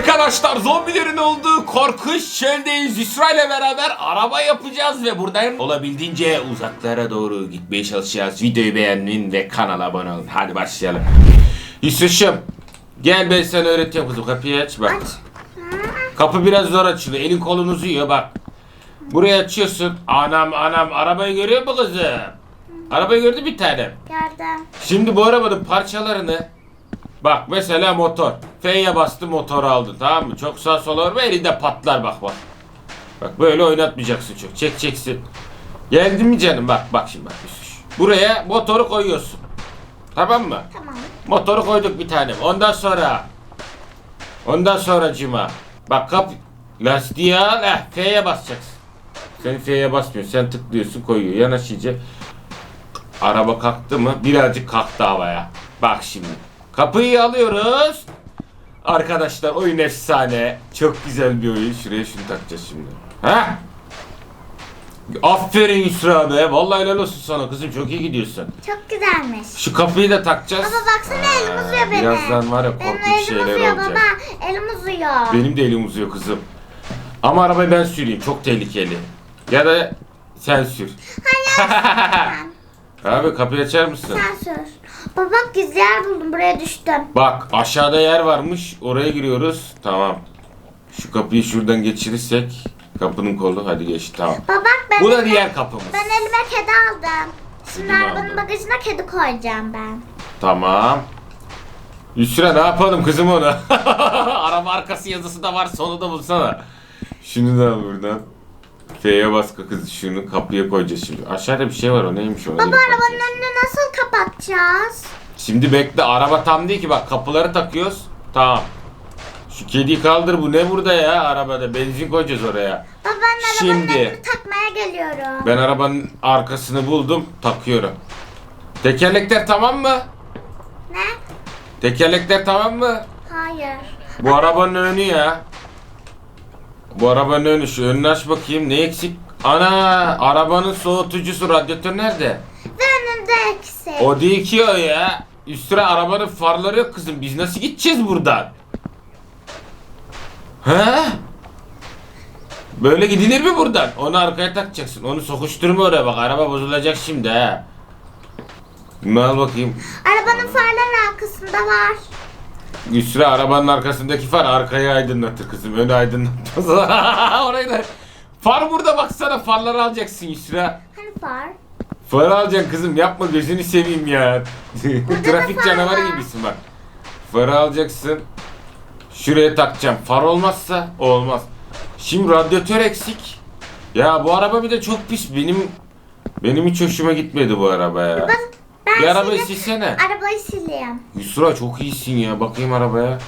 Arkadaşlar zombilerin olduğu korkunç çöldeyiz. Yusra ile beraber araba yapacağız ve buradan olabildiğince uzaklara doğru gitmeye çalışacağız. Videoyu beğenin ve kanala abone olun. Hadi başlayalım. Yusuf'cum gel ben sana öğreteceğim kızım. Kapıyı aç bak. Kapı biraz zor açılıyor. Elin kolun uzuyor bak. Burayı açıyorsun. Anam anam arabayı görüyor mu kızım? Arabayı gördü bir tane. Gördüm. Şimdi bu arabanın parçalarını bak mesela motor. F'ye bastı motor aldı tamam mı? Çok sağ sola vurma elinde patlar bak bak. Bak böyle oynatmayacaksın çok. Çekeceksin. Geldi mi canım bak bak şimdi bak. Buraya motoru koyuyorsun. Tamam mı? Tamam. Motoru koyduk bir tane. Ondan sonra ondan sonra cima. Bak kap lastiği al. Eh, F'ye basacaksın. Sen F'ye basmıyorsun. Sen tıklıyorsun koyuyor. Yanaş iyice. Araba kalktı mı? Birazcık kalktı havaya. Bak şimdi. Kapıyı alıyoruz. Arkadaşlar oyun efsane. Çok güzel bir oyun. Şuraya şunu takacağız şimdi. Ha? Aferin Yusra be. Vallahi helal olsun sana kızım. Çok iyi gidiyorsun. Çok güzelmiş. Şu kapıyı da takacağız. Baba baksana elim uzuyor benim. Birazdan var ya Benim korkunç elim şeyler uzuyor olacak. baba. Elim uzuyor. Benim de elim uzuyor kızım. Ama arabayı ben süreyim. Çok tehlikeli. Ya da sen sür. Ben. Abi kapıyı açar mısın? Sen sür. Baba bak gizli yer buldum. Buraya düştüm. Bak aşağıda yer varmış. Oraya giriyoruz. Tamam. Şu kapıyı şuradan geçirirsek kapının kolu hadi geç tamam. Baba bak ben, Bu da elime- diğer kapımız. ben elime kedi aldım. Şimdi Kedi mi arabanın aldın? bagajına kedi koyacağım ben. Tamam. Yusra ne yapalım kızım onu? Araba arkası yazısı da var sonu da bulsana. Şunu da al buradan. F'ye bas kız şunu kapıya koyacağız şimdi. Aşağıda bir şey var o neymiş o? Baba arabanın önünü nasıl kapatacağız? Şimdi bekle araba tam değil ki bak kapıları takıyoruz. Tamam. Şu kediyi kaldır bu ne burada ya arabada benzin koyacağız oraya. Baba ben arabanın Şimdi. önünü takmaya geliyorum. Ben arabanın arkasını buldum takıyorum. Tekerlekler tamam mı? Ne? Tekerlekler tamam mı? Hayır. Bu arabanın önü ya. Bu arabanın önü şu önünü aç bakayım ne eksik? Ana arabanın soğutucusu radyatör nerede? Ve önünde eksik. O değil ki o ya. Üstüne arabanın farları yok kızım. Biz nasıl gideceğiz buradan? He? Böyle gidilir mi buradan? Onu arkaya takacaksın. Onu sokuşturma oraya bak. Araba bozulacak şimdi he. Bunu al bakayım. Arabanın farları arkasında var. Yusra arabanın arkasındaki far arkayı aydınlatır kızım. Önü aydınlatmaz. Orayı da... Far burada baksana farları alacaksın Yusra. Hani far? Far alacaksın kızım yapma gözünü seveyim ya. Trafik canavarı var. gibisin bak. Farı alacaksın. Şuraya takacağım. Far olmazsa olmaz. Şimdi radyatör eksik. Ya bu araba bir de çok pis. Benim benim hiç hoşuma gitmedi bu araba ya. Ben, ben Bir arabayı silip- silsene. Arabayı sileyim. Yusra çok iyisin ya. Bakayım arabaya.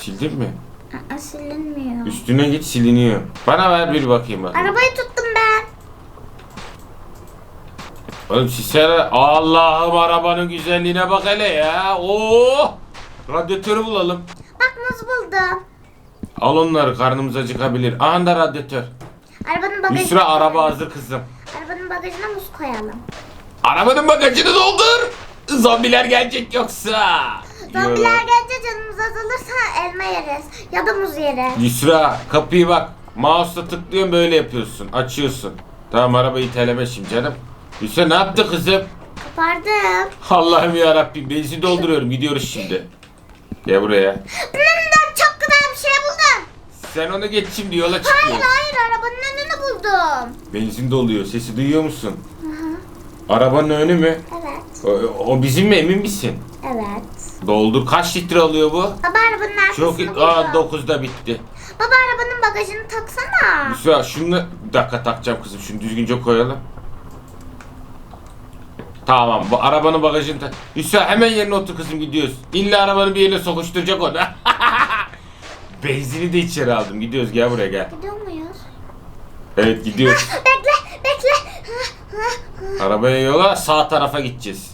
Sildin mi? Aa, silinmiyor. Üstüne git siliniyor. Bana ver bir bakayım bak. Arabayı tuttum ben. Oğlum silsene. Allah'ım arabanın güzelliğine bak hele ya. Oo! Radyatörü bulalım. Bak muz buldum. Al onları karnımız acıkabilir. Aha da radyatör. Arabanın bagajına Yusra araba hazır kızım. Arabanın bagajına muz koyalım. Arabanın bagajını doldur. Zombiler gelecek yoksa. Zombiler gelince canımız azalırsa elma yeriz. Ya da muz yeriz. Yusra kapıyı bak. Mouse'la tıklıyorsun böyle yapıyorsun. Açıyorsun. Tamam arabayı iteleme şimdi canım. Yusra ne yaptı kızım? Kapardım. Allah'ım ya Rabbim benzin dolduruyorum. Gidiyoruz şimdi. Gel buraya. Bundan çok güzel bir şey buldum. Sen onu geç şimdi yola Hayır çıkıyoruz. hayır arabanın önünü buldum. Benzin doluyor. Sesi duyuyor musun? Arabanın önü mü? Evet. O, o bizim mi emin misin? Evet. Doldur. Kaç litre alıyor bu? Baba arabanın arkasını Çok buldum. Aa 9'da bitti. Baba arabanın bagajını taksana. Yusra şunu bir dakika takacağım kızım. Şunu düzgünce koyalım. Tamam bu arabanın bagajını tak. Yusra hemen yerine otur kızım gidiyoruz. İlla arabanın bir yerine sokuşturacak onu. Benzini de içeri aldım. Gidiyoruz gel buraya gel. Gidiyor muyuz? Evet gidiyoruz. Bekle bekle. Arabaya yola sağ tarafa gideceğiz.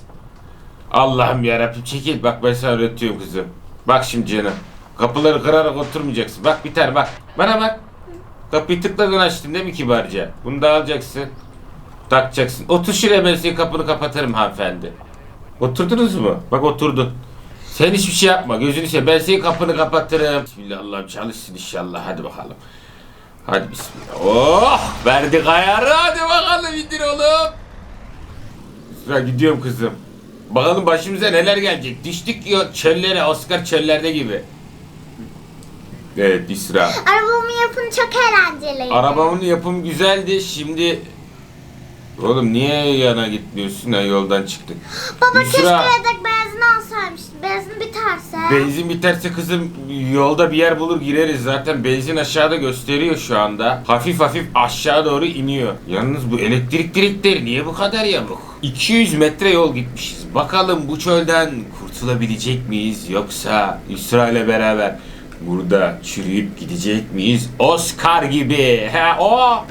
Allah'ım yarabbim çekil bak ben sana öğretiyorum kızım. Bak şimdi canım. Kapıları kırarak oturmayacaksın. Bak tane bak. Bana bak. Kapıyı tıkladın açtın değil mi kibarca? Bunu da alacaksın. Takacaksın. Otur şuraya ben senin kapını kapatırım hanımefendi. Oturdunuz mu? Bak oturdun. Sen hiçbir şey yapma. Gözünü seveyim. Ben senin kapını kapatırım. Bismillah Allah'ım çalışsın inşallah. Hadi bakalım. Hadi bismillah. Oh! Verdik ayarı. Hadi bakalım indir oğlum. Sıra gidiyorum kızım. Bakalım başımıza neler gelecek. Düştük ya çöllere. Oscar çöllerde gibi. Evet İsra. Arabamı yapın çok eğlenceliydi. Arabamın yapımı güzeldi. Şimdi Oğlum niye yana gitmiyorsun ya yoldan çıktık. Baba Yusra. keşke yedek benzin alsaymıştım. Benzin biterse. Benzin biterse kızım yolda bir yer bulur gireriz zaten benzin aşağıda gösteriyor şu anda. Hafif hafif aşağı doğru iniyor. Yalnız bu elektrik direkleri niye bu kadar yamuk? 200 metre yol gitmişiz. Bakalım bu çölden kurtulabilecek miyiz yoksa Yusra ile beraber burada çürüyüp gidecek miyiz? Oscar gibi. He o.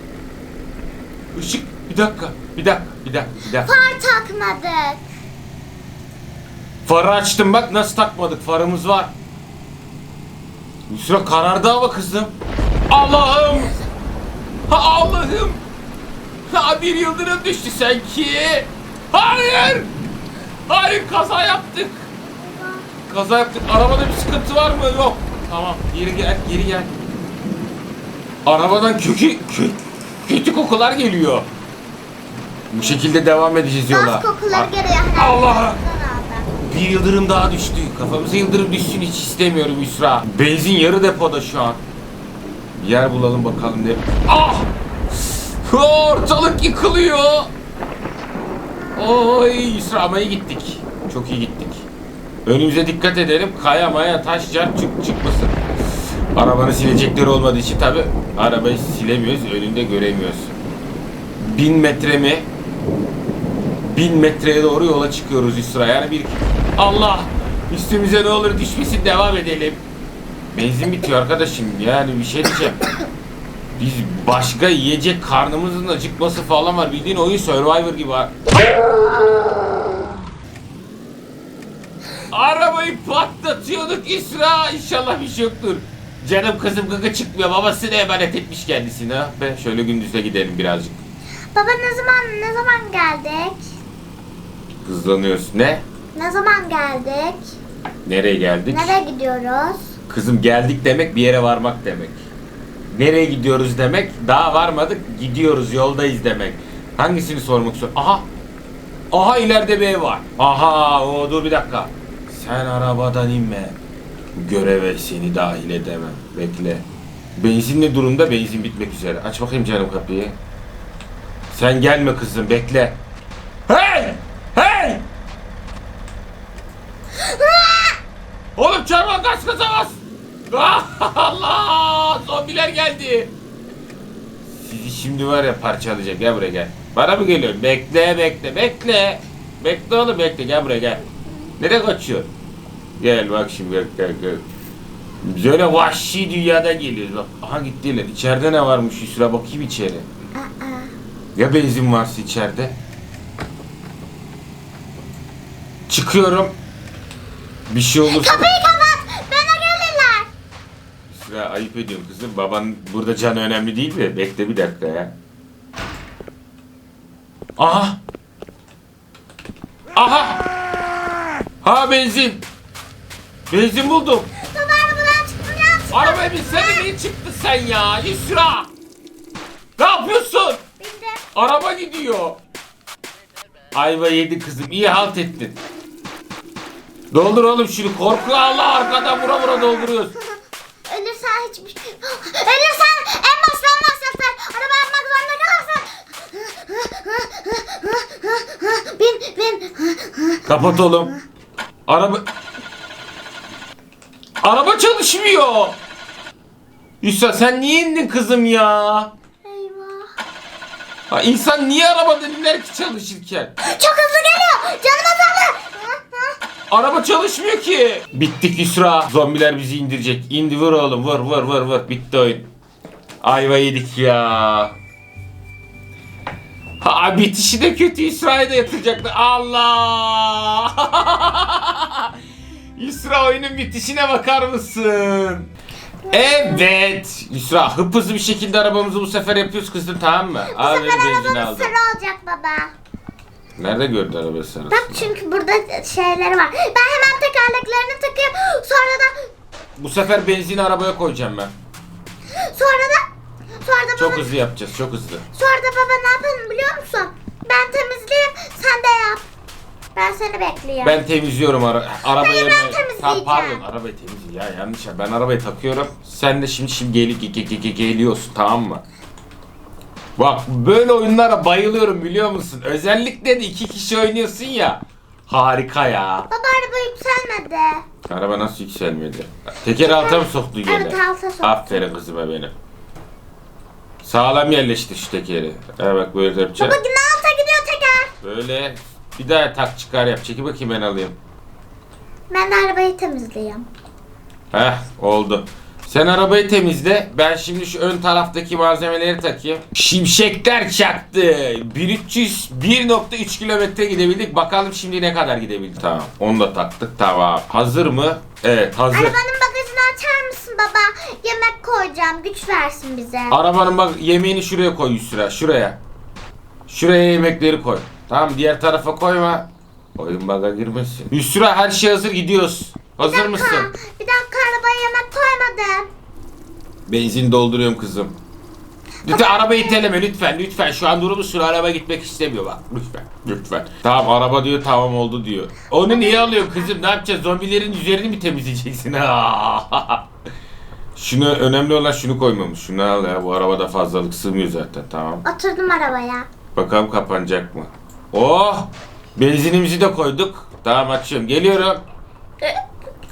Işık bir dakika. Bir dakika. Bir dakika. Bir dakika. Far takmadık. Farı açtım bak nasıl takmadık farımız var. Yusra karardı ama kızım. Allah'ım. Ha Allah'ım. Ha bir yıldırım düştü sanki. Hayır. Hayır kaza yaptık. Kaza yaptık. Arabada bir sıkıntı var mı? Yok. Tamam geri gel geri gel. Arabadan kötü, kö- kötü kokular geliyor. Bu şekilde devam edeceğiz yola. Gaz kokuları Ar- geliyor. Allah! Bir yıldırım daha düştü. Kafamıza yıldırım düşsün hiç istemiyorum Yusra. Benzin yarı depoda şu an. Bir yer bulalım bakalım ne. Ah! Ortalık yıkılıyor. Oy iyi gittik. Çok iyi gittik. Önümüze dikkat edelim. Kaya maya taş car çık çıkmasın. Arabanın silecekleri olmadığı için tabi arabayı silemiyoruz. Önünde göremiyoruz. Bin metre mi? bin metreye doğru yola çıkıyoruz Yusra. Yani bir Allah üstümüze ne olur düşmesin devam edelim. Benzin bitiyor arkadaşım. Yani bir şey diyeceğim. Biz başka yiyecek karnımızın acıkması falan var. Bildiğin oyun Survivor gibi var. Arabayı patlatıyorduk İsra. İnşallah bir şey yoktur. Canım kızım gıgı çıkmıyor. Babasına emanet etmiş kendisini. ha. Be şöyle gündüzde gidelim birazcık. Baba ne zaman ne zaman geldik? Hızlanıyoruz. Ne? Ne zaman geldik? Nereye geldik? Nereye gidiyoruz? Kızım geldik demek bir yere varmak demek. Nereye gidiyoruz demek? Daha varmadık, gidiyoruz, yoldayız demek. Hangisini sormak istiyorsun? Aha! Aha ileride bir ev var. Aha! O dur bir dakika. Sen arabadan inme. Göreve seni dahil edemem. Bekle. Benzin ne durumda? Benzin bitmek üzere. Aç bakayım canım kapıyı. Sen gelme kızım, bekle. Hey! Hey! Oğlum çarpma kaç kaza bas. Ah, Allah! Zombiler geldi. Sizi şimdi var ya parçalayacak. Gel buraya gel. Bana mı geliyorsun? Bekle bekle bekle. Bekle oğlum bekle gel buraya gel. Nereye kaçıyorsun? Gel bak şimdi gel gel gel. Biz öyle vahşi dünyada geliyoruz bak. Aha gittiler. İçeride ne varmış Yusra bakayım içeri. Aa. Ya benzin varsa içeride? Çıkıyorum. Bir şey olursa... Kapıyı. Sıra ayıp ediyorum kızım. Baban burada can önemli değil mi? Bekle bir dakika ya. Aha! Aha! Ha benzin! Benzin buldum. Arabadan çıktım ya. Arabaya binsene niye çıktın sen ya? Yusra! Ne yapıyorsun? Bindi. Araba gidiyor. Ayva yedi kızım. İyi halt ettin. Doldur oğlum şunu. Korku Allah arkadan vura vura dolduruyoruz. Ölürsen hiçbir Ölürsen en baştan başlatır. Araba yapmak zorunda kalırsın. bin bin. Kapat oğlum. Araba... Araba çalışmıyor. Yusra sen niye indin kızım ya? Eyvah. Ha, insan niye arabadan iner ki çalışırken? Çok hızlı geliyor. Canım azaldı. Araba çalışmıyor ki. Bittik Yusra. Zombiler bizi indirecek. İndi vur oğlum vur vur vur vur. Bitti oyun. Ayva yedik ya. Ha bitişi de kötü Yusra'ya da yatıracaktı. Allah! Yusra oyunun bitişine bakar mısın? Evet. Yusra hıp hızlı bir şekilde arabamızı bu sefer yapıyoruz kızım tamam mı? Bu sefer arabamız sarı olacak baba. Nerede gördü araba sarısı? Bak çünkü burada şeyleri var. Ben hemen tekerleklerini takıyorum. Sonra da Bu sefer benzin arabaya koyacağım ben. sonra da sonra da Çok baba, hızlı yapacağız çok hızlı. sonra da baba ne yapalım biliyor musun? Ben temizleyeyim sen de yap. Ben seni bekliyorum. Ben temizliyorum ara arabayı. Hayır, ben yerine- temizleyeceğim. Ta- pardon arabayı temizle ya yanlış ya. Ben arabayı takıyorum. Sen de şimdi şimdi gel ge- ge- ge- ge- geliyorsun tamam mı? Bak böyle oyunlara bayılıyorum biliyor musun? Özellikle de iki kişi oynuyorsun ya. Harika ya. Baba araba yükselmedi. Araba nasıl yükselmedi? Teker alta mı soktu gene? Evet, alta soktu. Aferin kızıma benim. Sağlam yerleştir şu tekeri. Evet bak böyle yapacağım. Baba yine alta gidiyor teker. Böyle bir daha tak çıkar yap. Çeki bakayım ben alayım. Ben de arabayı temizleyeyim. Heh oldu. Sen arabayı temizle. Ben şimdi şu ön taraftaki malzemeleri takayım. Şimşekler çaktı. 1300 1.3 kilometre gidebildik. Bakalım şimdi ne kadar gidebildik. Tamam. Onu da taktık. Tamam. Hazır mı? Evet hazır. Arabanın bagajını açar mısın baba? Yemek koyacağım. Güç versin bize. Arabanın bak yemeğini şuraya koy Yusra. Şuraya. Şuraya yemekleri koy. Tamam diğer tarafa koyma. Oyun baga girmesin. Yusra her şey hazır gidiyoruz. Hazır Bir dakika, mısın? Bir dakika koymadım. Benzin dolduruyorum kızım. Lütfen arabayı iteleme lütfen lütfen şu an durumu sürü araba gitmek istemiyor bak lütfen lütfen. Tamam araba diyor tamam oldu diyor. Onu niye alıyor kızım ne yapacağız zombilerin üzerini mi temizleyeceksin? şunu önemli olan şunu koymamış şunu al ya bu arabada fazlalık sığmıyor zaten tamam. Oturdum arabaya. Bakalım kapanacak mı? Oh benzinimizi de koyduk. Tamam açıyorum geliyorum.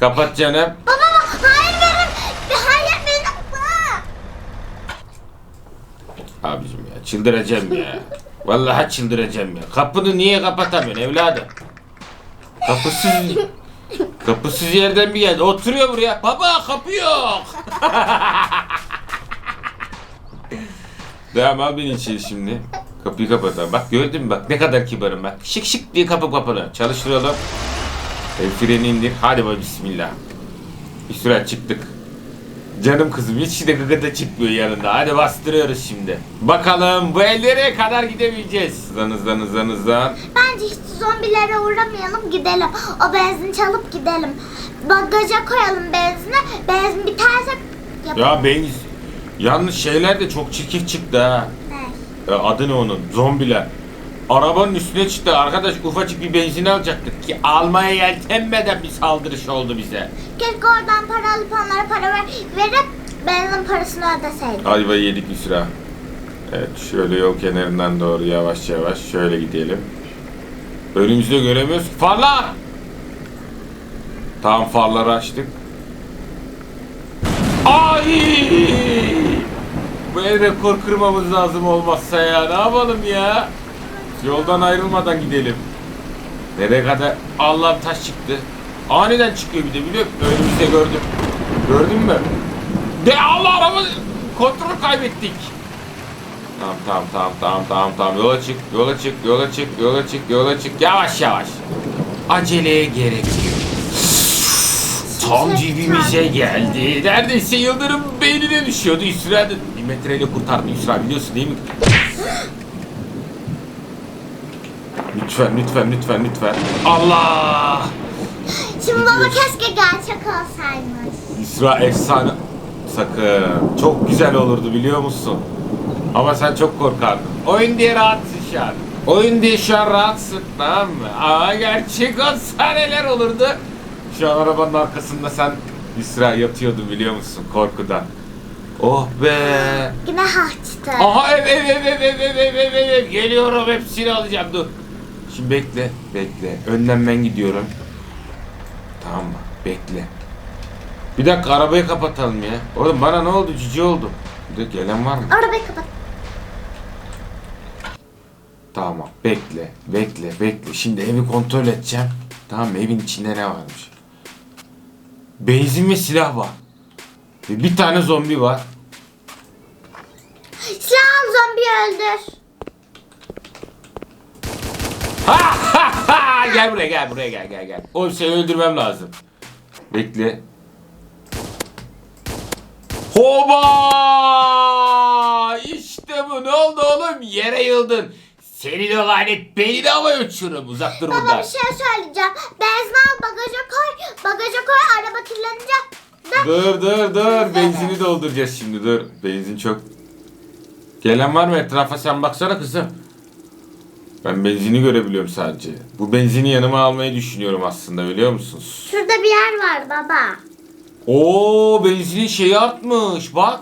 Kapat canım. Baba hayır verin. Hayır verin. Abicim ya çıldıracağım ya. Vallahi çıldıracağım ya. Kapını niye kapatamıyorsun evladım? Kapısız kapısız yerden bir yerde oturuyor buraya. Baba kapı yok. Devam al beni içeri şimdi. Kapıyı kapatalım. Bak gördün mü bak ne kadar kibarım bak. Şık şık diye kapı kapını. Çalıştıralım. El freni indir. Hadi bak bismillah. Bir süre çıktık. Canım kızım hiç de gıgıda çıkmıyor yanında. Hadi bastırıyoruz şimdi. Bakalım bu ellere kadar gidebileceğiz. Hızlan hızlan hızlan hızlan. Bence hiç zombilere uğramayalım gidelim. O benzin çalıp gidelim. Bagaja koyalım benzini. Benzin biterse yap- Ya benzin. Yalnız şeyler de çok çirkef çıktı ha. Ne? E, adı ne onun? Zombiler. Arabanın üstüne çıktı. Arkadaş ufacık bir benzin alacaktık ki almaya yeltenmeden bir saldırış oldu bize. Keşke oradan para alıp onlara para ver, verip benzin parasını ödeseydim. Ayva yedik bir sıra. Evet şöyle yol kenarından doğru yavaş yavaş şöyle gidelim. Önümüzde göremiyoruz. Farlar! Tamam farları açtık. Ay! Bu ev rekor kırmamız lazım olmazsa ya. Ne yapalım ya? Yoldan ayrılmadan gidelim. Nereye kadar? Allah'ım taş çıktı. Aniden çıkıyor bir de biliyor musun? Önümüzde gördüm. Gördün mü? De Allah araba kontrol kaybettik. Tamam tamam tamam tamam tamam tamam yola çık yola çık yola çık yola çık yola çık yavaş yavaş. Aceleye gerek yok. Tam dibimize geldi. Neredeyse Yıldırım beynine düşüyordu. Yusra da bir metreyle kurtardı Yusra biliyorsun değil mi? Lütfen lütfen lütfen lütfen. Allah! Şimdi baba keşke gerçek olsaymış. İsra efsane. Sakın. Çok güzel olurdu biliyor musun? Ama sen çok korkardın. Oyun diye rahatsın şu an. Oyun diye şu an rahatsın tamam mı? Ama gerçek olsa neler olurdu? Şu an arabanın arkasında sen İsra yatıyordun biliyor musun korkudan. Oh be. Yine haçtı. Aha ev ev ev ev ev ev ev ev ev geliyorum hepsini alacağım dur. Şimdi bekle bekle önden ben gidiyorum. Tamam mı bekle. Bir dakika arabayı kapatalım ya. Oğlum bana ne oldu cici oldu. Bir de gelen var mı? Arabayı kapat. Tamam bekle bekle bekle. Şimdi evi kontrol edeceğim. Tamam evin içinde ne varmış? Benzin ve silah var. Ve bir tane zombi var. Silah al zombiyi öldür. Ha ha ha! Gel buraya gel buraya gel gel gel. Oğlum seni öldürmem lazım. Bekle. Hoba! İşte bu ne oldu oğlum? Yere yıldın. Seni de lanet beni de havaya uçururum. Uzak dur Baba buradan. bir şey söyleyeceğim. Benzin al bagaja koy. Bagaja koy araba kirlenince. de- Dur dur dur. Benzini dolduracağız şimdi dur. Benzin çok. Gelen var mı etrafa sen baksana kızım. Ben benzini görebiliyorum sadece. Bu benzini yanıma almayı düşünüyorum aslında biliyor musunuz? Şurada bir yer var baba. Oo benzinin şeyi artmış bak.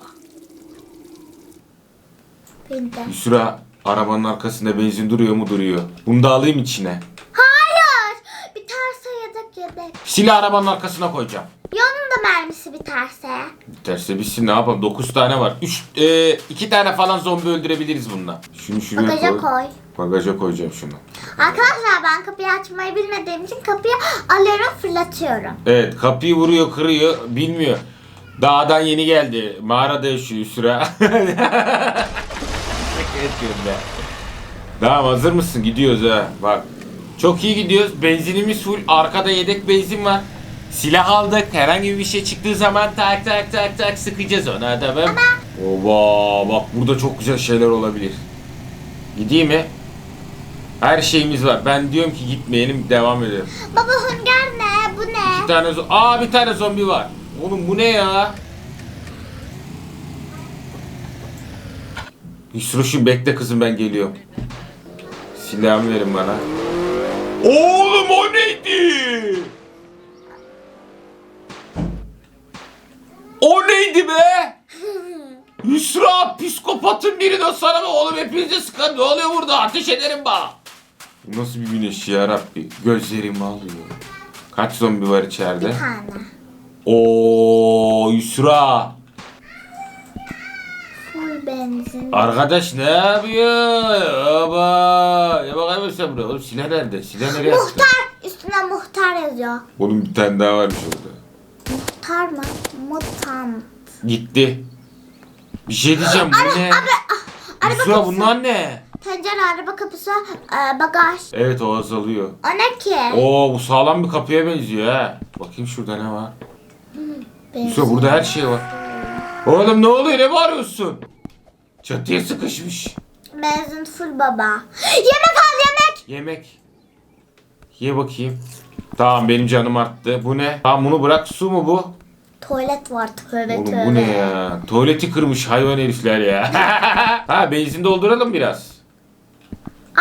Binde. Yusra arabanın arkasında benzin duruyor mu duruyor. Bunu da alayım içine. Hayır. Biterse yedek yedek. Silah arabanın arkasına koyacağım. Yonun da mermisi biterse. Biterse bitsin ne yapalım 9 tane var. 3 e, 2 tane falan zombi öldürebiliriz bununla. Şunu şuraya Bagaja koy. koy. Bagaja koyacağım şunu. Arkadaşlar ben kapıyı açmayı bilmediğim için kapıyı alıyorum fırlatıyorum. Evet kapıyı vuruyor kırıyor bilmiyor. Dağdan yeni geldi. Mağarada yaşıyor Yusra. Etmiyorum be. Tamam hazır mısın? Gidiyoruz ha. Bak. Çok iyi gidiyoruz. Benzinimiz full. Arkada yedek benzin var. Silah aldık. Herhangi bir şey çıktığı zaman tak tak tak tak sıkacağız ona adamım. Oba bak burada çok güzel şeyler olabilir. Gideyim mi? Her şeyimiz var. Ben diyorum ki gitmeyelim devam edelim. Baba hünger ne? Bu Bir ne? tane zo- Aa bir tane zombi var. Oğlum bu ne ya? Yusruş'um bekle kızım ben geliyorum. Silahımı verin bana. Oğlum o neydi? O neydi be? Yusra psikopatın biri de sana mı? Oğlum hepinize sıkan ne oluyor burada? Ateş ederim bak. Nasıl bir güneş ya Rabbi? Gözlerimi alıyor. Kaç zombi var içeride? Bir tane. Oo Yusra. Full benzin. Arkadaş ne yapıyor? Aba. Ya bakayım sen buraya. Oğlum silah nerede? Silah nereye attın? Muhtar. Üstüne muhtar yazıyor. Oğlum bir tane daha varmış orada. Muhtar mı? Mutant. Gitti. Bir şey diyeceğim bu ne? Abi, ah, Yusra bunlar ne? Tencere, araba kapısı, e, bagaj. Evet o azalıyor. O ne ki? Oo bu sağlam bir kapıya benziyor ha. Bakayım şurada ne var? Yusra burada her şey var. Oğlum ne oluyor? Ne bağırıyorsun? Çatıya sıkışmış. Benzin full baba. Yemek al yemek. Yemek. Ye bakayım. Tamam benim canım arttı. Bu ne? Tamam bunu bırak. Su mu bu? Tuvalet var tövbe Oğlum tövbe. bu ne ya? Tuvaleti kırmış hayvan herifler ya. ha benzin dolduralım biraz.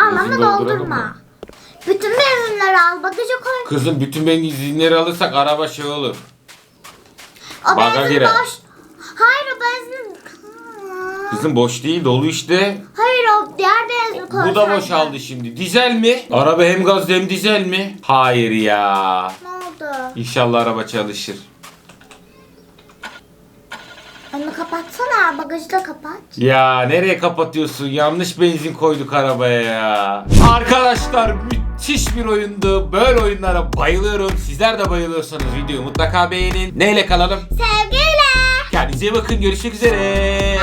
Al Benzin ama dolduralım doldurma. mı? Bütün benzinleri al bagaja koy. Kızım bütün benzinleri alırsak araba şey olur. O Baga benzin girer. boş. Hayır o benzin. Kızım boş değil dolu işte. Hayır o diğer benzin koy. Bu da boşaldı şimdi. Dizel mi? Araba hem gaz hem dizel mi? Hayır ya. Ne oldu? İnşallah araba çalışır. Onu kapatsana bagajı da kapat. Ya nereye kapatıyorsun? Yanlış benzin koyduk arabaya ya. Arkadaşlar müthiş bir oyundu. Böyle oyunlara bayılıyorum. Sizler de bayılıyorsanız videoyu mutlaka beğenin. Neyle kalalım? Sevgiyle. Kendinize iyi bakın. Görüşmek üzere.